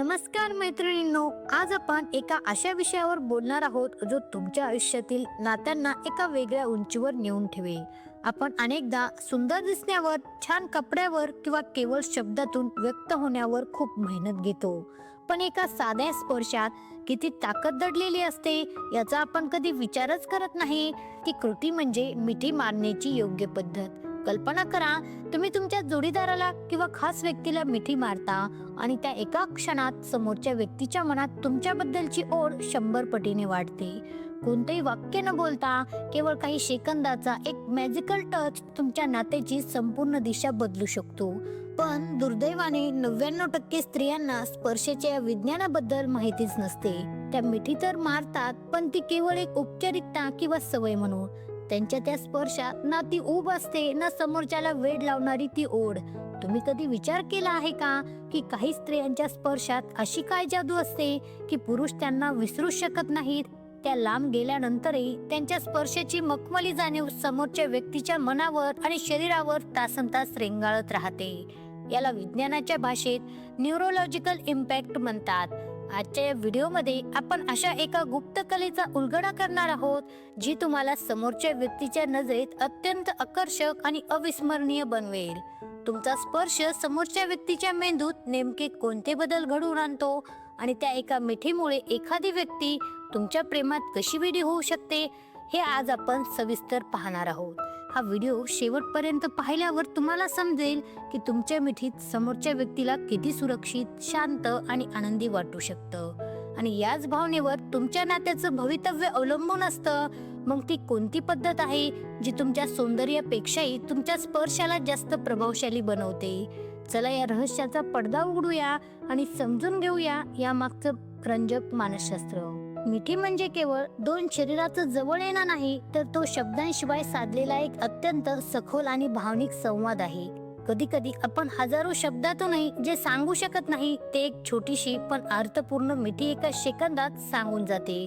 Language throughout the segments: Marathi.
नमस्कार मैत्रिणींनो आज आपण एका अशा विषयावर बोलणार आहोत जो तुमच्या आयुष्यातील नात्यांना एका वेगळ्या उंचीवर नेऊन ठेवे आपण अनेकदा सुंदर दिसण्यावर छान कपड्यावर किंवा केवळ शब्दातून व्यक्त होण्यावर खूप मेहनत घेतो. पण एका साध्या स्पर्शात किती ताकद दडलेली असते याचा आपण कधी विचारच करत नाही. ती कृती म्हणजे मिठी मारण्याची योग्य पद्धत. कल्पना करा तुम्ही तुमच्या जोडीदाराला किंवा खास व्यक्तीला मिठी मारता आणि त्या एका क्षणात समोरच्या व्यक्तीच्या मनात तुमच्याबद्दलची ओढ शंभर पटीने वाढते. कोणतेही वाक्य न बोलता केवळ काही सेकंदाचा एक मॅजिकल टच तुमच्या नात्याची संपूर्ण दिशा बदलू शकतो. पण दुर्दैवाने नव्याण्णव टक्के स्त्रियांना स्पर्शेच्या या विज्ञानाबद्दल माहितीच नसते. त्या मिठी तर मारतात पण ती केवळ एक औपचारिकता किंवा सवय म्हणून. त्यांच्या त्या स्पर्शात ना ती ऊब असते ना समोरच्याला वेड लावणारी ती ओढ. तुम्ही कधी विचार केला आहे का की काही स्त्रियांच्या स्पर्शात अशी काय जादू असते की पुरुष त्यांना विसरू शकत नाहीत? त्या लांब गेल्यानंतरही त्यांच्या स्पर्शाची मखमली जाणीव समोरच्या व्यक्तीच्या मनावर आणि शरीरावर तासन तास रेंगाळत राहते. याला विज्ञानाच्या भाषेत न्यूरोलॉजिकल इम्पॅक्ट म्हणतात. आजच्या या व्हिडिओमध्ये आपण अशा एका गुप्त कलेचा उलगडा करणार आहोत जी तुम्हाला समोरच्या व्यक्तीच्या नजरेत अत्यंत आकर्षक आणि अविस्मरणीय बनवेल. तुमचा स्पर्श समोरच्या व्यक्तीच्या मेंदूत नेमके कोणते बदल घडवून आणतो आणि त्या एका मिठीमुळे एखादी व्यक्ती तुमच्या प्रेमात कशी वेडी होऊ शकते हे आज आपण सविस्तर पाहणार आहोत. हा व्हिडिओ शेवटपर्यंत पाहिल्यावर तुम्हाला समजेल की तुमच्या मिठीत समोरच्या व्यक्तीला किती सुरक्षित शांत आणि आनंदी वाटू शकतं. आणि याच भावनेवर तुमच्या नात्याचं भवितव्य अवलंबून असतं. मग ती कोणती पद्धत आहे जी तुमच्या सौंदर्यापेक्षाही तुमच्या स्पर्शाला जास्त प्रभावशाली बनवते? चला या रहस्याचा पडदा उघडूया आणि समजून घेऊया या मागचं रंजक मानसशास्त्र. मिठी म्हणजे केवळ दोन शरीराचं जवळ येणं नाही तर तो शब्दांशिवाय साधलेला एक अत्यंत सखोल आणि भावनिक संवाद आहे. कधी कधी आपण हजारो शब्दातूनही जे सांगू शकत नाही ते एक छोटीशी पण अर्थपूर्ण मिठी एका सेकंदात सांगून जाते.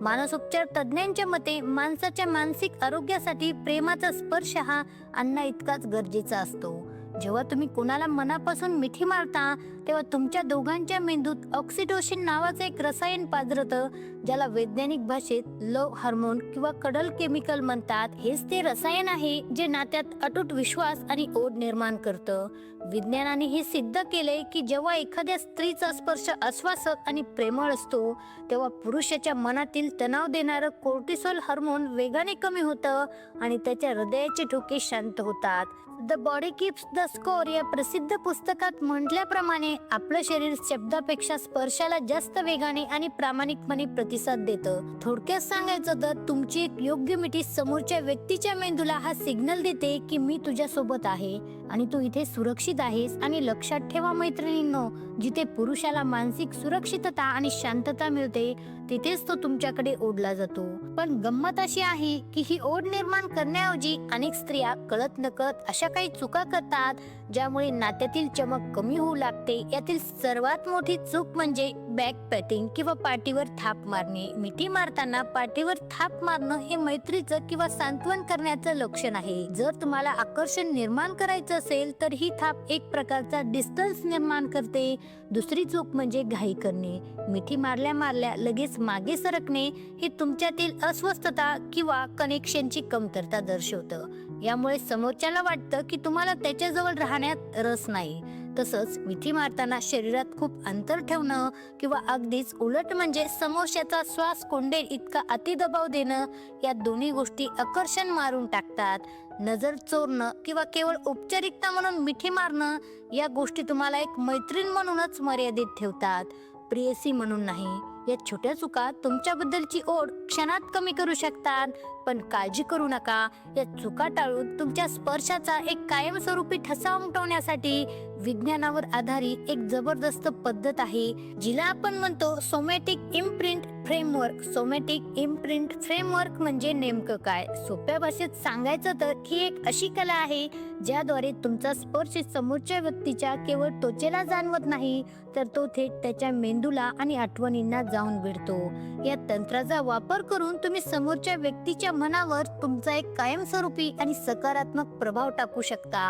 मानसोपचार तज्ज्ञांच्या मते माणसाच्या मानसिक आरोग्यासाठी प्रेमाचा स्पर्श हा अन्ना इतकाच गरजेचा असतो. जेव्हा तुम्ही कोणाला मनापासून मिठी मारता तेव्हा तुमच्या दोघांच्या मेंदूत ऑक्सिडोशिन नावाचं एक रसायन पाजरतं ज्याला वैज्ञानिक भाषेत लव हार्मोन किंवा कडल केमिकल म्हणतात. हेच ते रसायन आहे जे नात्यात अटूट विश्वास आणि ओढ निर्माण करतं. विज्ञानाने हे सिद्ध केलंय की जेव्हा एखाद्या स्त्रीचा स्पर्श आश्वासक आणि प्रेमळ असतो तेव्हा पुरुषाच्या मनातील तणाव देणारं कोर्टिसोल हार्मोन वेगाने कमी होतं आणि त्याच्या हृदयाचे ठोके शांत होतात. The body keeps the score या प्रसिद्ध पुस्तकात म्हटल्याप्रमाणे आपलं शरीर शब्दापेक्षा स्पर्शाला जास्त वेगाने आणि प्रामाणिकपणे प्रतिसाद देतं. थोडक्यात सांगायचं तर तुमची एक योग्य मिठी समोरच्या व्यक्तीच्या मेंदूला हा सिग्नल देते की मी तुझ्या सोबत आहे. आणि तू इथे सुरक्षित आहेस आणि लक्षात ठेवा मैत्रिणींनो. जिथे पुरुषाला मानसिक सुरक्षितता आणि शांतता मिळते तिथेच तो तुमच्याकडे ओढला जातो. पण गंमत अशी आहे की ही ओढ निर्माण करण्याऐवजी अनेक स्त्रिया कळत नकळत अशा काही चुका करतात ज्यामुळे नात्यातील चमक कमी होऊ लागते. यातील सर्वात मोठी चूक म्हणजे बॅक पॅटिंग किंवा पाठीवर थाप मारणे. मिठी मारताना पाठीवर थाप मारणं हे मैत्रीचं किंवा सांत्वन करण्याचं लक्षण आहे. जर तुम्हाला आकर्षण निर्माण करायचं असेल तर ही थाप एक प्रकारचा डिस्टन्स निर्माण करते. दुसरी चूक म्हणजे घाई करणे. मिठी मारल्या मारल्या लगेच मागे सरकणे हे तुमच्यातील अस्वस्थता किंवा कनेक्शनची कमतरता दर्शवतं. यामुळे समोरच्याला वाटतं की तुम्हाला त्याच्याजवळ राहण्यात रस नाही. तसंच मिठी मारताना शरीरात खूप अंतर ठेवणं किंवा अगदीच उलट म्हणजे समोरच्याचा श्वास कोंडेल इतका अतिदबाव देणं या दोन्ही गोष्टी आकर्षण मारून टाकतात. नजर चोरणं किंवा केवळ औपचारिकता म्हणून मिठी मारणं या गोष्टी तुम्हाला एक मैत्रीण म्हणूनच मर्यादित ठेवतात. प्रियसी म्हणून नाही या छोट्या चुका तुमच्याबद्दलची ओढ क्षणात कमी करू शकतात. पण काळजी करू नका या चुका टाळून तुमच्या स्पर्शाचा एक कायमस्वरूपी ठसा उमटवण्यासाठी विज्ञानावर आधारित एक जबरदस्त पद्धत आहे जिला आपण म्हणतो somatic imprint framework somatic imprint framework म्हणजे नेमकं काय? सोप्या भाषेत सांगायचं तर ही एक अशी कला आहे ज्याद्वारे तुमचा स्पर्श समोरच्या व्यक्तीच्या केवळ त्वचेला जाणवत नाही तर तो थेट त्याच्या मेंदूला आणि आठवणींना जाऊन भिडतो. या तंत्राचा वापर करून तुम्ही समोरच्या व्यक्तीच्या मनावर तुमचा एक कायमस्वरूपी आणि सकारात्मक प्रभाव टाकू शकता.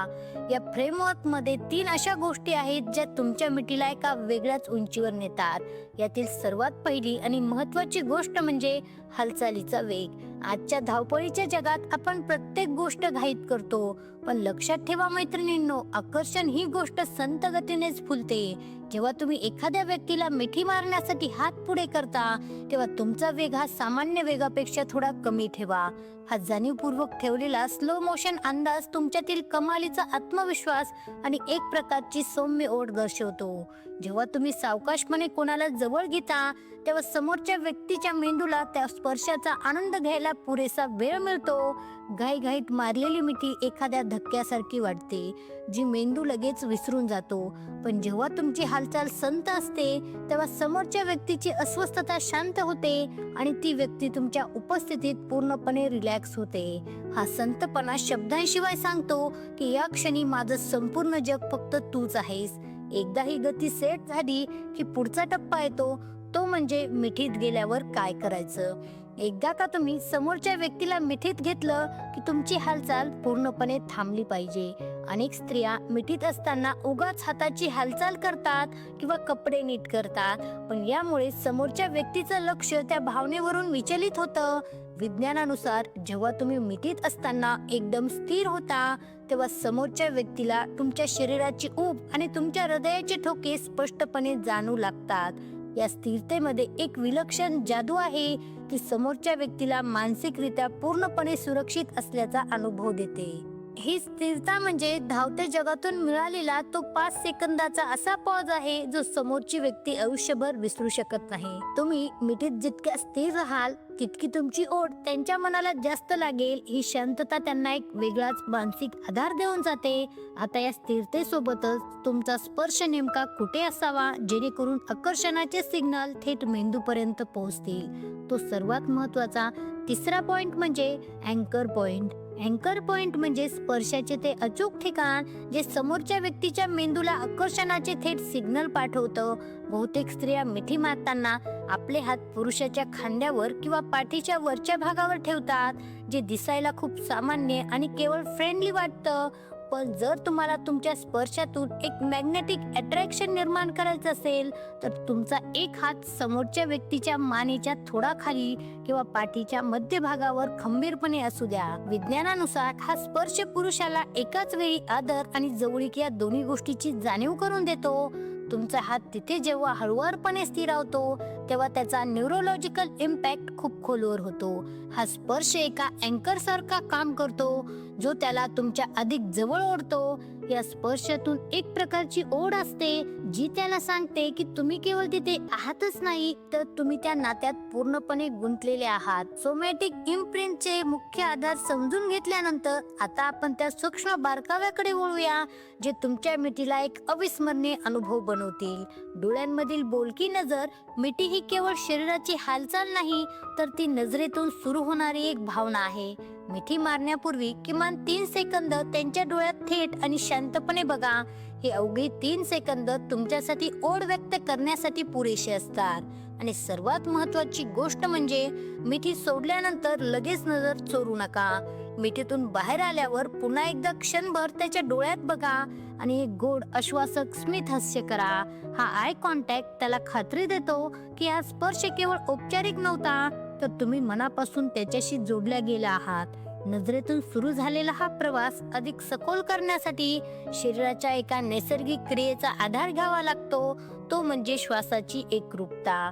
या फ्रेमवर्कमध्ये तीन अशा गोष्टी आहेत ज्या तुमच्या मिठीला एका वेगळ्याच उंचीवर नेतात. यातील सर्वात पहिली आणि महत्वाची गोष्ट म्हणजे हालचालीचा वेग. आजच्या धावपळीच्या जगात आपण प्रत्येक गोष्ट घाईत करतो. पण लक्षात ठेवा मैत्रिणींनो आकर्षण ही गोष्ट संत गतीनेच फुलते. जेव्हा तुम्ही एखाद्या व्यक्तीला मिठी मारण्यासाठी हात पुढे करता तेव्हा तुमचा वेग हा सामान्य वेगापेक्षा थोडा कमी ठेवा. हा जाणीवपूर्वक ठेवलेला स्लो मोशन अंदाज तुमच्यातील कमालीचा आत्मविश्वास आणि एक प्रकारची सौम्य ओढ दर्शवतो. जेव्हा तुम्ही सावकाशपणे कोणाला जवळ घेता तेव्हा समोरच्या व्यक्तीच्या मेंदूला त्या स्पर्शाचा आनंद घ्यायला पुरेसा वेळ मिळतो. घाईघाईत मारलेली मिठी एखाद्या धक्क्यासारखी वाटते जी मेंदू लगेच विसरून जातो. पण जेव्हा तुमची हालचाल संत असते तेव्हा समोरच्या व्यक्तीची अस्वस्थता शांत होते आणि ती व्यक्ती तुमच्या उपस्थितीत पूर्णपणे रिलॅक्स होते. हा संतपणा शब्दांशिवाय सांगतो की या क्षणी माझं संपूर्ण जग फक्त तूच आहेस. एकदा ही गती सेट झाली की पुढचा टप्पा येतो. तो म्हणजे मिठीत गेल्यावर काय करायचं? एकदा का तुम्ही समोरच्या व्यक्तीला मिठीत घेतलं की तुमची हालचाल पूर्णपणे थांबली पाहिजे. अनेक स्त्रिया मिठीत असताना उगाच हाताची हालचाल करतात किंवा कपडे नीट करतात. पण यामुळे समोरच्या व्यक्तीचं लक्ष त्या भावनेवरून विचलित होतं. विज्ञानानुसार जेव्हा तुम्ही मिठीत असताना एकदम स्थिर होता तेव्हा समोरच्या व्यक्तीला तुमच्या शरीराची ऊब आणि तुमच्या हृदयाचे ठोके स्पष्टपणे जाणू लागतात. या स्थिरतेमध्ये एक विलक्षण जादू आहे की समोरच्या व्यक्तीला मानसिकरित्या पूर्णपणे सुरक्षित असल्याचा अनुभव देते. ही स्थिरता म्हणजे धावत्या जगातून मिळालेला तो पाच सेकंदाचा असा पॉज आहे जो समोरची व्यक्ती आयुष्यभर विसरू शकत नाही. तुम्ही मिठीत जितक्या स्थिर राहाल तितकी तुमची ओढ त्यांच्या मनाला जास्त लागेल. ही शांतता त्यांना एक वेगळाच मानसिक आधार देऊन जाते. आता या स्थिरतेसोबतच तुमचा स्पर्श नेमका कुठे असावा जेणेकरून आकर्षणाचे सिग्नल थेट मेंदूपर्यंत पोहोचतील. तो सर्वात महत्त्वाचा तिसरा पॉइंट म्हणजे अँकर पॉइंट अँकर पॉइंट म्हणजे स्पर्शाचे ते अचूक ठिकाण जे समोरच्या व्यक्तीच्या मेंदूला आकर्षणाचे थेट सिग्नल पाठवतं. बहुतेक स्त्रिया मिठी मारताना आपले हात पुरुषाच्या खांद्यावर किंवा पाठीच्या वरच्या भागावर ठेवतात जे दिसायला खूप सामान्य आणि केवळ फ्रेंडली वाटतं. पण जर तुम्हाला तुमच्या स्पर्शातून एक मॅग्नेटिक अट्रॅक्शन निर्माण करायचं असेल तर तुमचा एक हात समोरच्या व्यक्तीच्या मानेच्या थोडा खाली किंवा पाठीच्या मध्यभागावर खंबीरपणे असू द्या. विज्ञानानुसार हा स्पर्श पुरुषाला एकाच वेळी आदर आणि जवळीक या दोन्ही गोष्टीची जाणीव करून देतो. तुमचा हात तिथे जेव्हा हळुवारपणे स्थिरावतो तेव्हा त्याचा न्यूरोलॉजिकल इम्पॅक्ट खूप खोलवर होतो. हा स्पर्श एका अँकर सारखा काम करतो जो त्याला तुमच्या अधिक जवळ ओढतो. या स्पर्शातून एक प्रकारची ओढ असते जी त्याला सांगते की तुम्ही केवळ तिथे आहातच नाही तर तुम्ही त्या नात्यात पूर्णपणे गुंतलेले आहात. सोमॅटिक इम्प्रिंटचे मुख्य आधार समजून घेतल्यानंतर आता आपण त्या सूक्ष्म बारकाव्याकडे वळूया जे तुमच्या मिठीला एक अविस्मरणीय अनुभव बनवतील. डोळ्यांमधील बोलकी नजर मिठी ही केवळ शरीराची हालचाल नाही तर ती नजरेतून सुरू होणारी एक भावना आहे. मिठी मारण्यापूर्वी किमान तीन सेकंद त्यांच्या डोळ्यात थेट आणि शांतपणे बघा. हे अवघे तीन सेकंद तुमच्यासाठी ओढ व्यक्त करण्यासाठी पुरेसे असतात. आणि सर्वात महत्वाची गोष्ट म्हणजे मिठी सोडल्यानंतर लगेच नजर चोरू नका. मिठीतून बाहेर आल्यावर पुन्हा एकदा क्षणभर त्याच्या डोळ्यात बघा आणि एक गोड आश्वासक स्मित हास्य करा. हा आय कॉन्टॅक्ट त्याला खात्री देतो की हा स्पर्श केवळ औपचारिक नव्हता तर तुम्ही मनापासून त्याच्याशी जोडल्या गेला आहात. नजरेतून सुरू झालेला हा प्रवास अधिक सखोल करण्यासाठी शरीराच्या एका नैसर्गिक क्रियेचा आधार घ्यावा लागतो. तो म्हणजे श्वासाची एकरूपता.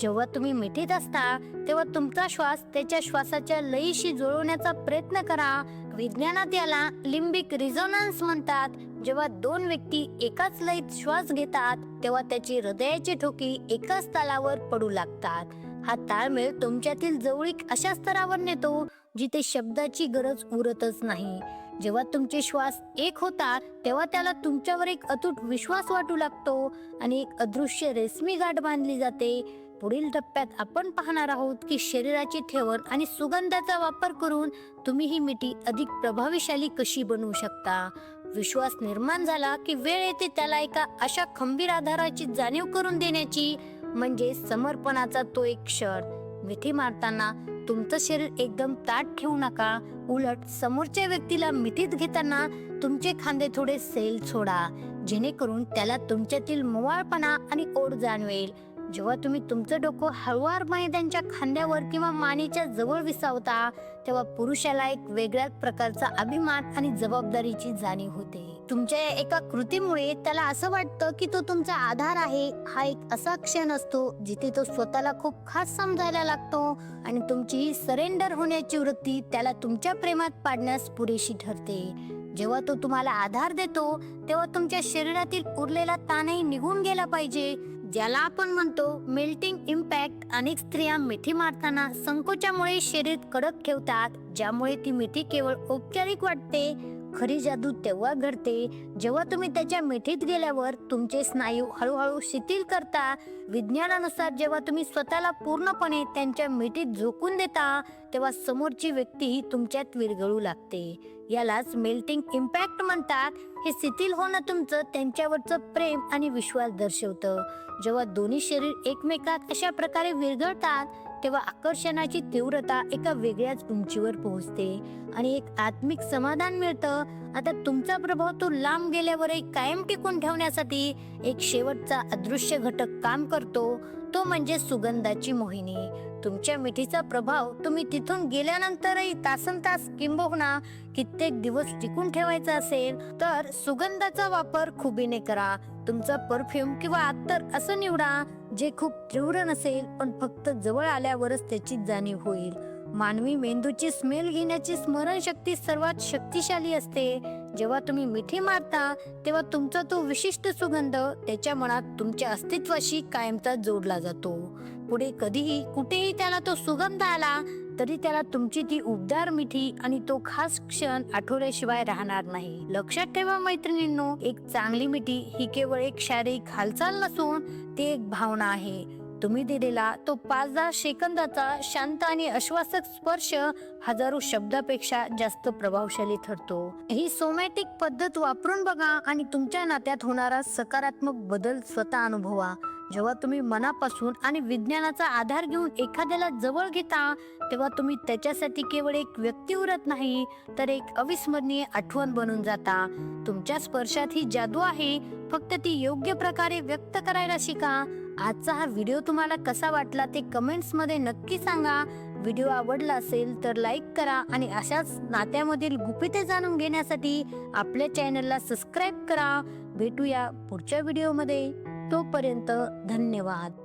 जेव्हा तुम्ही मिठीत असता तेव्हा तुमचा श्वास त्याच्या श्वासाच्या लयीशी जुळवण्याचा प्रयत्न करा. विज्ञानात याला लिंबिक रिझोनन्स म्हणतात. जेव्हा दोन व्यक्ती एकाच लयीत श्वास घेतात तेव्हा त्याची हृदयाची ठोकी एकाच तालावर पडू लागतात. हा ताळमेळ तुमच्यातील जवळीक अशा स्तरावर नेतो जिथे शब्दाची गरज उरतच नाही. जेव्हा तुमचे श्वास एक होतात तेव्हा त्याला तुमच्यावर एक अतूट विश्वास वाटू लागतो आणि एक अदृश्य रेशमी गाठ बांधली जाते. पुढील टप्प्यात आपण पाहणार आहोत की शरीराची ठेवण आणि सुगंधाचा वापर करून तुम्ही ही मिठी अधिक प्रभावीशाली कशी बनवू शकता? विश्वास निर्माण झाला की वेळ येते त्याला एका अशा खंबीर आधाराची जाणीव करून देण्याची. म्हणजे समर्पणाचा तो एक क्षण. मिठी मारताना तुमचं शरीर एकदम ताट ठेवू नका. उलट समोरच्या व्यक्तीला मिठीत घेताना तुमचे खांदे थोडे सैल सोडा. जेणेकरून त्याला तुमच्यातील मोवाळपणा आणि ओढ जाणवेल. जेव्हा तुम्ही तुमचं डोकं हळुवारपणे त्यांच्या खांद्यावर किंवा मानेच्या जवळ विसावता तेव्हा पुरुषाला एक वेगळ्याच प्रकारचा अभिमान आणि जबाबदारीची जाणीव होते. तुमच्या एका कृतीमुळे त्याला असं वाटतं की तो तुमचा आधार आहे. हा एक असा क्षण असतो जिथे तो स्वतःला खूप खास समजायला लागतो आणि तुमची सरेंडर होण्याची वृत्ती त्याला तुमच्या प्रेमात पाडण्यास पुरेशी ठरते. जेव्हा तो तुम्हाला आधार देतो तेव्हा तुमच्या शरीरातील उरलेला ताणही निघून गेला पाहिजे. ज्याला आपण म्हणतो मेल्टिंग इम्पॅक्ट अनेक स्त्रिया मिठी मारताना संकोचामुळे शरीर कडक ठेवतात ज्यामुळे ती मिठी केवळ औपचारिक वाटते. खरी जादू तेव्हा घडते जेव्हा तुम्ही त्याच्या मिठीत गेल्यावर तुमचे स्नायू हळूहळू शिथिल करता. विज्ञानानुसार जेव्हा तुम्ही स्वतःला पूर्णपणे त्यांच्या मिठीत झोकून देता तेव्हा समोरची व्यक्ती तुमच्यात विरघळू लागते. यालाच मेल्टिंग इम्पॅक्ट म्हणतात. हे शिथिल होणं तुमचं त्यांच्यावरचं प्रेम आणि विश्वास दर्शवतं. जेव्हा दोन्ही शरीर एकमेकात अशा प्रकारे विरघळतात तेव्हा आकर्षणाची तीव्रता एका वेगळ्याच उंचीवर पोहोचते आणि एक आत्मिक समाधान मिळतं. आता तुमचा प्रभाव तो लांब गेल्यावरही कायम टिकून ठेवण्यासाठी एक शेवटचा अदृश्य घटक काम करतो. तो म्हणजे सुगंधाची मोहिनी. तुमच्या मिठीचा प्रभाव तुम्ही तिथून गेल्यानंतरही तासन तास किंबहुना कित्येक दिवस टिकून ठेवायचा असेल तर सुगंधाचा वापर खुबीने करा. तुमचा परफ्यूम किंवा अत्तर असं निवडा. जे खूप तीव्र नसेल पण फक्त जवळ आल्यावरच त्याची जाणीव होईल. मानवी मेंदूची स्मेल घेण्याची स्मरणशक्ती सर्वात शक्तिशाली असते. जेव्हा तुम्ही मिठी मारता तेव्हा तुमचा तो विशिष्ट सुगंध त्याच्या मनात तुमच्या अस्तित्वाशी कायमचा जोडला जातो. पुढे कधीही कुठेही त्याला तो सुगंध आला तरी त्याला तुमची ती उबदार मिठी आणि तो खास क्षण आठवल्याशिवाय राहणार नाही. लक्षात ठेवा मैत्रिणींनो एक चांगली मिठी ही केवळ एक शारीरिक हालचाल नसून ती एक भावना आहे. तुम्ही दिलेला तो पाच दहा सेकंदाचा शांत आणि आश्वासक स्पर्श हजारो शब्दापेक्षा जास्त प्रभावशाली ठरतो. ही सोमॅटिक पद्धत वापरून बघा आणि तुमच्या नात्यात होणारा सकारात्मक बदल स्वतः अनुभवा. जेव्हा तुम्ही मनापासून आणि विज्ञानाचा आधार घेऊन एखाद्याला जवळ घेता तेव्हा तुम्ही त्याच्यासाठी केवळ एक व्यक्ती उरत नाही तर एक अविस्मरणीय आठवण बनून जाता. तुमच्या स्पर्शात ही जादू आहे. फक्त ती योग्य प्रकारे व्यक्त करायला शिका. आजचा हा व्हिडिओ तुम्हाला कसा वाटला ते कमेंट्समध्ये नक्की सांगा. व्हिडिओ आवडला असेल तर लाईक करा आणि अशाच नात्यामधील गुपिते जाणून घेण्यासाठी आपल्या चॅनलला सबस्क्राईब करा. भेटूया पुढच्या व्हिडिओमध्ये. तोपर्यंत धन्यवाद.